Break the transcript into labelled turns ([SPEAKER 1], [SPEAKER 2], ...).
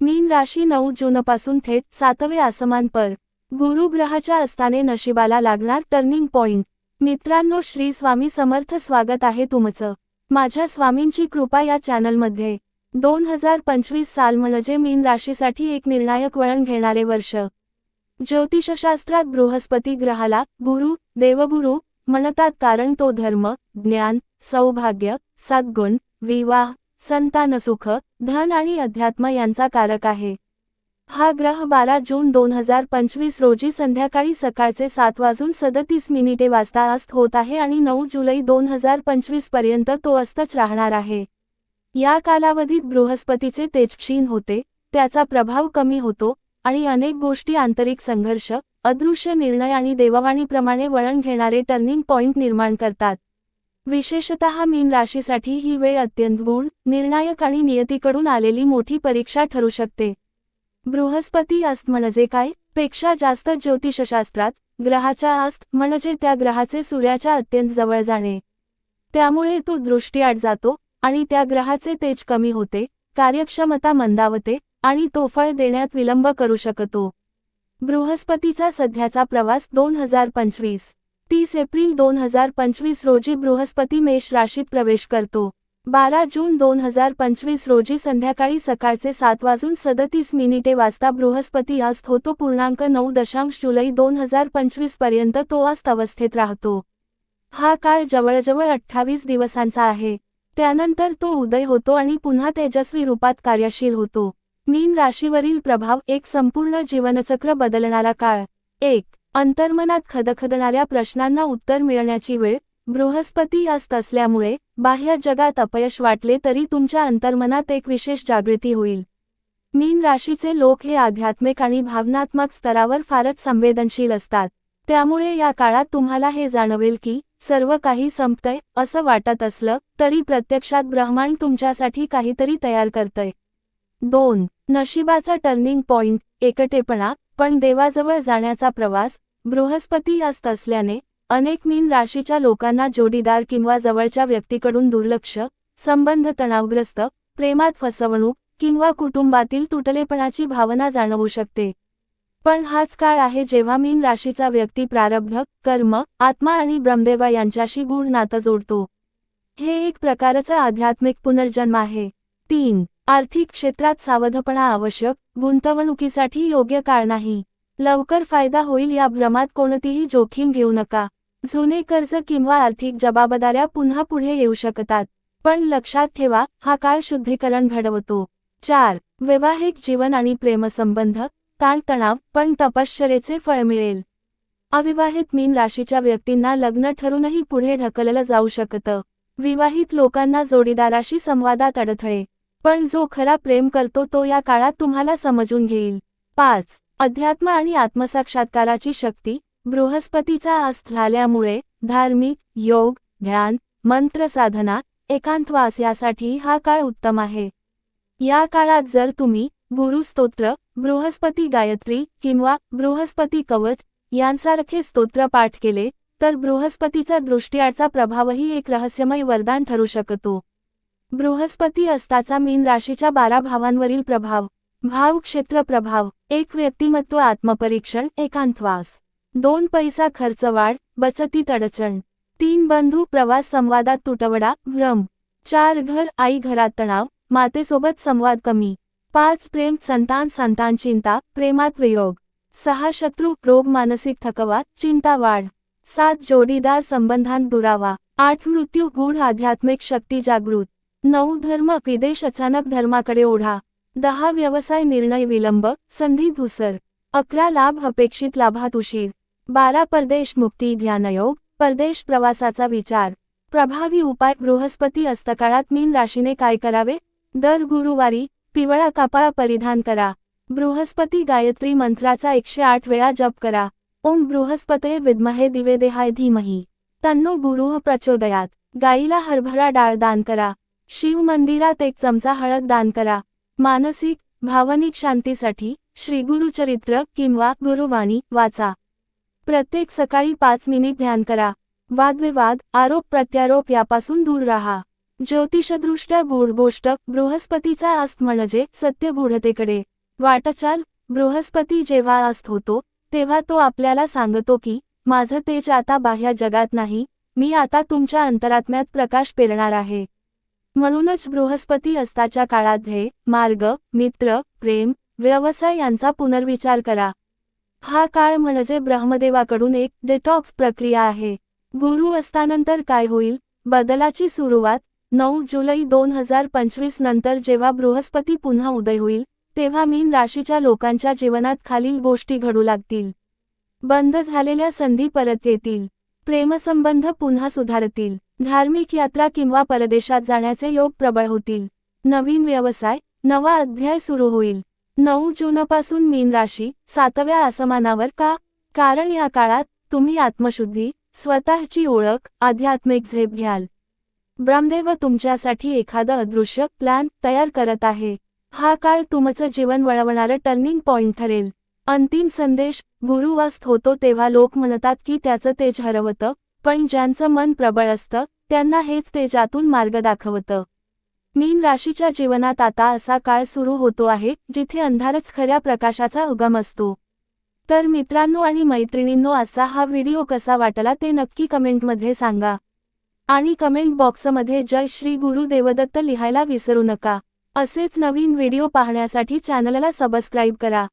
[SPEAKER 1] मीन राशी नऊ जूनपासून थेट सातवे आसमान पर. गुरु ग्रहाच्या असताने नशिबाला लागणार टर्निंग पॉइंट मित्रांनो श्री स्वामी समर्थ स्वागत आहे तुमचं. माझ्या स्वामींची कृपा या चॅनलमध्ये. दोन हजार पंचवीस साल म्हणजे मीन राशीसाठी एक निर्णायक वळण घेणारे वर्ष. ज्योतिषशास्त्रात बृहस्पती ग्रहाला गुरु देवगुरु म्हणतात कारण तो धर्म ज्ञान सौभाग्य सद्गुण विवाह संतानसुख धन आणि अध्यात्म यांचा कारक आहे. हा ग्रह बारा जून दोन हजार पंचवीस रोजी संध्याकाळी सकाळचे सात वाजून सदतीस मिनिटे वाजता अस्त होत आहे आणि नऊ जुलै दोन हजार पंचवीसपर्यंत तो अस्तच राहणार आहे. या कालावधीत बृहस्पतीचे तेज क्षीण होते त्याचा प्रभाव कमी होतो आणि अनेक गोष्टी आंतरिक संघर्ष अदृश्य निर्णय आणि देववाणीप्रमाणे वळण घेणारे टर्निंग पॉइंट निर्माण करतात. विशेषतः मीन राशीसाठी ही वेळ अत्यंत गुण निर्णायक आणि नियतीकडून आलेली मोठी परीक्षा ठरू शकते. बृहस्पती अस्त म्हणजे काय? पेक्षा जास्त ज्योतिषशास्त्रात ग्रहाच्या अस्त म्हणजे त्या ग्रहाचे सूर्याच्या अत्यंत जवळ जाणे. त्यामुळे तो दृष्टीआड जातो आणि त्या ग्रहाचे तेज कमी होते कार्यक्षमता मंदावते आणि तो फळ देण्यात विलंब करू शकतो. बृहस्पतीचा सध्याचा प्रवास दोन हजार पंचवीस. तीस एप्रिल दोन हजार पंचवीस रोजी बृहस्पती मेष राशीत प्रवेश करतो. बारा जून दोन हजार पंचवीस रोजी संध्याकाळी सकाळचे सात वाजून सदतीस मिनिटे वाजता बृहस्पती अस्त होतो पूर्णांक नऊ दशांश जुलै दोन हजार पंचवीसपर्यंत तो अस्त अवस्थेत राहतो. हा काळ जवळजवळ अठ्ठावीस दिवसांचा आहे. त्यानंतर तो उदय होतो आणि पुन्हा तेजस्वी रूपात कार्यशील होतो. मीन राशीवरील प्रभाव एक संपूर्ण जीवनचक्र बदलणारा काळ. एक अंतर्मनात खदखदणाऱ्या प्रश्नांना उत्तर मिळण्याची वेळ बृहस्पती अस्त असल्यामुळे बाह्य जगात अपयश वाटले तरी तुमच्या अंतर्मनात एक विशेष जागृती होईल. मीन राशीचे लोक हे आध्यात्मिक आणि भावनात्मक स्तरावर फारच संवेदनशील असतात. त्यामुळे या काळात तुम्हाला हे जाणवेल की सर्व काही संपतंय असं वाटत असलं तरी प्रत्यक्षात ब्रह्मांड तुमच्यासाठी काहीतरी तयार करतंय. दोन नशिबाचा टर्निंग पॉइंट एकटेपणा पण देवाजवळ जाण्याचा प्रवास बृहस्पती अस्त असल्याने अनेक मीन राशीच्या लोकांना जोडीदार किंवा जवळच्या व्यक्तीकडून दुर्लक्ष संबंध तणावग्रस्त प्रेमात फसवणूक किंवा कुटुंबातील तुटलेपणाची भावना जाणवू शकते. पण हाच काळ आहे जेव्हा मीन राशीचा व्यक्ती प्रारब्ध कर्म आत्मा आणि ब्रह्मदेवा यांच्याशी गूढ नातं जोडतो. हे एक प्रकारचं आध्यात्मिक पुनर्जन्म आहे. तीन आर्थिक क्षेत्रात सावधपणा आवश्यक गुंतवणुकीसाठी योग्य काळ नाही. लवकर फायदा होईल या भ्रमात कोणतीही जोखीम घेऊ नका. जुने कर्ज किंवा आर्थिक जबाबदाऱ्या पुन्हा पुढे येऊ शकतात. पण लक्षात ठेवा हा काळ शुद्धीकरण घडवतो. चार वैवाहिक जीवन आणि प्रेमसंबंध ताणतणाव पण तपश्चरेचे फळ मिळेल. अविवाहित मीन राशीच्या व्यक्तींना लग्न ठरूनही पुढे ढकललं जाऊ शकतं. विवाहित लोकांना जोडीदाराशी संवादात अडथळे. पण जो खरा प्रेम करतो तो या काळात तुम्हाला समजून घेईल. पाच. अध्यात्म आणि आत्मसाक्षात्काराची शक्ती. बृहस्पतीचा आस झाल्यामुळे धार्मिक योग ध्यान मंत्र साधना एकांतवास यासाठी हा काळ उत्तम आहे. या काळात जर तुम्ही गुरुस्तोत्र बृहस्पती गायत्री किंवा बृहस्पती कवच यांसारखे स्तोत्र पाठ केले तर बृहस्पतीचा दृष्टीआडचा प्रभावही एक रहस्यमय वरदान ठरू शकतो. बृहस्पती असताचा मीन राशीच्या बारा भावांवरील प्रभाव. भाव क्षेत्र प्रभाव. एक व्यक्तिमत्व आत्मपरीक्षण. एकांतवास. दोन पैसा खर्च वाढ. बचतीत अडचण तीन बंधू प्रवास संवादात तुटवडा भ्रम. चार घर आई घरात तणाव. मातेसोबत संवाद कमी. पाच प्रेम संतान संतान चिंता. प्रेमात वियोग. सहा शत्रू रोग मानसिक थकवा चिंता वाढ. सात जोडीदार संबंधांत दुरावा. आठ मृत्यू गूढ आध्यात्मिक शक्ती जागृत. नऊ धर्म विदेश अचानक धर्माकडे ओढा. दहा व्यवसाय निर्णय विलंब संधी धुसर. अकरा लाभ अपेक्षित लाभात उशीर. बारा परदेश मुक्ती ध्यानयोग परदेश प्रवासाचा विचार. प्रभावी उपाय बृहस्पती अस्तकाळात मीन राशीने काय करावे? दर गुरुवारी पिवळा कापाळा परिधान करा. बृहस्पती गायत्री मंत्राचा एकशे आठ वेळा जप करा. ओम बृहस्पते विद्महे दिवेदेहाय धीमही. तन्नो गुरुः प्रचोदयात. गाईला हरभरा डाळ दान करा. शिव मंदिरात एक चमचा हळद दान करा. मानसिक भावनिक शांतीसाठी श्रीगुरुचरित्र किंवा गुरुवाणी वाचा. प्रत्येक सकाळी पाच मिनिट ध्यान करा. वादविवाद आरोप प्रत्यारोप यापासून दूर राहा. ज्योतिषदृष्ट्या गूढ गोष्ट बृहस्पतीचा अस्त म्हणजे सत्य गूढतेकडे. वाटचाल बृहस्पती जेव्हा अस्त होतो तेव्हा तो आपल्याला सांगतो की माझं तेज आता बाह्य जगात नाही मी आता तुमच्या अंतरात्म्यात प्रकाश पेरणार आहे. म्हणूनच बृहस्पती अस्ताच्या काळात ध्येय मार्ग मित्र प्रेम व्यवसाय यांचा पुनर्विचार करा. हा काळ म्हणजे ब्रह्मदेवाकडून एक डेटॉक्स प्रक्रिया आहे. गुरु असतानंतर काय होईल? बदलाची सुरुवात नऊ जुलै दोन हजार पंचवीस नंतर जेव्हा बृहस्पती पुन्हा उदय होईल तेव्हा मीन राशीच्या लोकांच्या जीवनात खालील गोष्टी घडू लागतील. बंद झालेल्या संधी परत येतील. प्रेमसंबंध पुन्हा सुधारतील. धार्मिक यात्रा किंवा परदेशात जाण्याचे योग प्रबळ होतील. नवीन व्यवसाय नवा अध्याय सुरू होईल. नऊ जूनपासून मीन राशी सातव्या आसमानावर का? कारण या काळात तुम्ही आत्मशुद्धी स्वतःची ओळख आध्यात्मिक झेप घ्याल. ब्रह्मदेव तुमच्यासाठी एखादं अदृश्य प्लॅन तयार करत आहे. हा काळ तुमचं जीवन वळवणारं टर्निंग पॉइंट ठरेल. अंतिम संदेश गुरुवास्त होतो तेव्हा लोक म्हणतात की त्याचं तेज हरवतं पण ज्यांचं मन प्रबळ असतं त्यांना हेच तेजातून मार्ग दाखवतं. मीन राशीच्या जीवनात आता असा काळ सुरू होतो आहे जिथे अंधारच खऱ्या प्रकाशाचा उगम असतो. तर मित्रांनो आणि मैत्रिणींनो असा हा व्हिडिओ कसा वाटला ते नक्की कमेंटमध्ये सांगा. आणि कमेंट बॉक्समध्ये जय श्री गुरु देवदत्त लिहायला विसरू नका. असेच नवीन व्हिडिओ पाहण्यासाठी चॅनलला सबस्क्राईब करा.